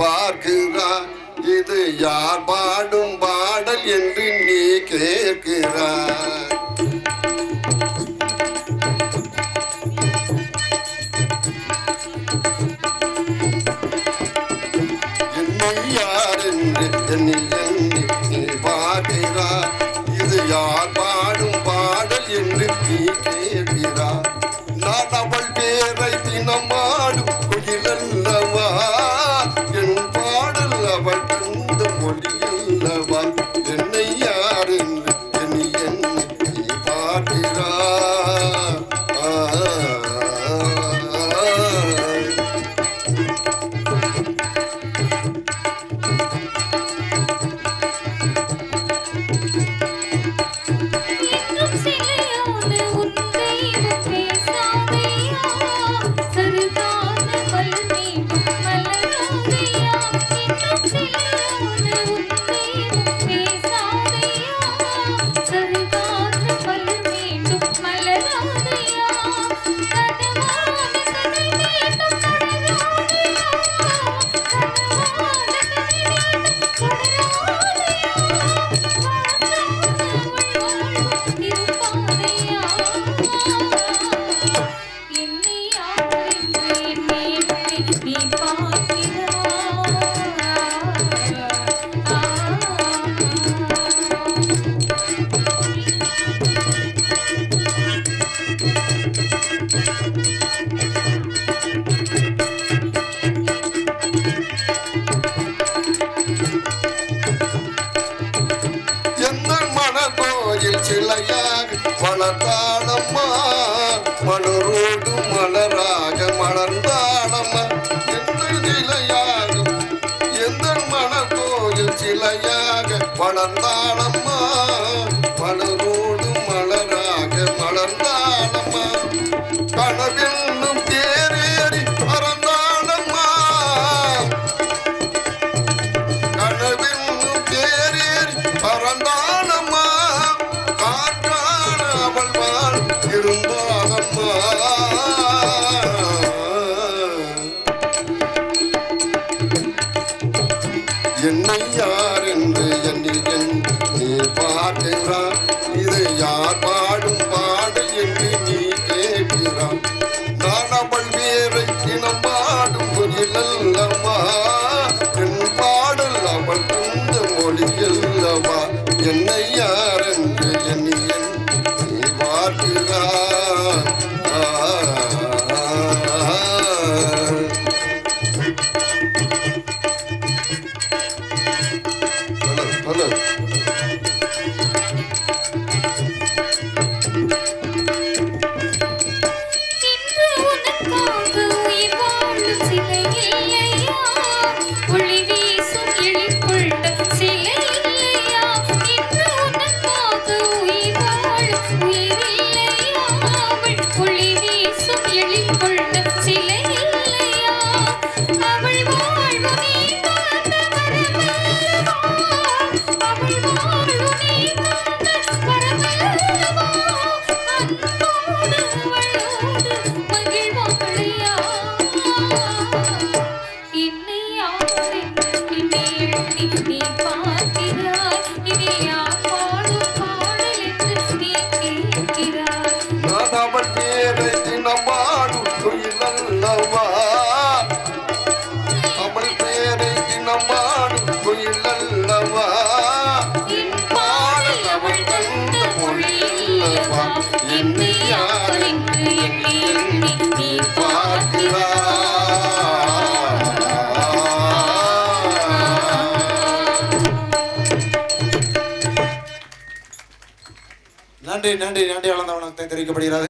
பார்க்கிறாய் இது யார் பாடும் பாடல் என்று நீ கேட்கிறாய். என்னை யார் என்று என்னை எண்ணி நீ பார்க்கிறாய். இது யார் கொண்டிருக்கிறேன் எந்த மணக்கோயில் சிலையாக வளர்த்தாளம்மா மலரோடு மலராக மலர்ந்தாளம்மா. எந்த சிலையாக எந்த மணக்கோயில் சிலையாக வளர்ந்தாளம்மா. என்னை யார் என்று எண்ணி நீ பாடுகிறான் இது யார் பாடும் பாடல் என்று நீ கேட்கிறான் நான் அவள் வேரை தினம் பாடும் புரியலல்லவா என் பாடல் அவள் இந்த மொழி அல்லவா என்னை யார் என்று எண்ணி நீ பாடுகிறான் நன்றி நன்றி நன்றி. வளர்ந்தவனுக்கு தெரிவிக்கப்படுகிறது.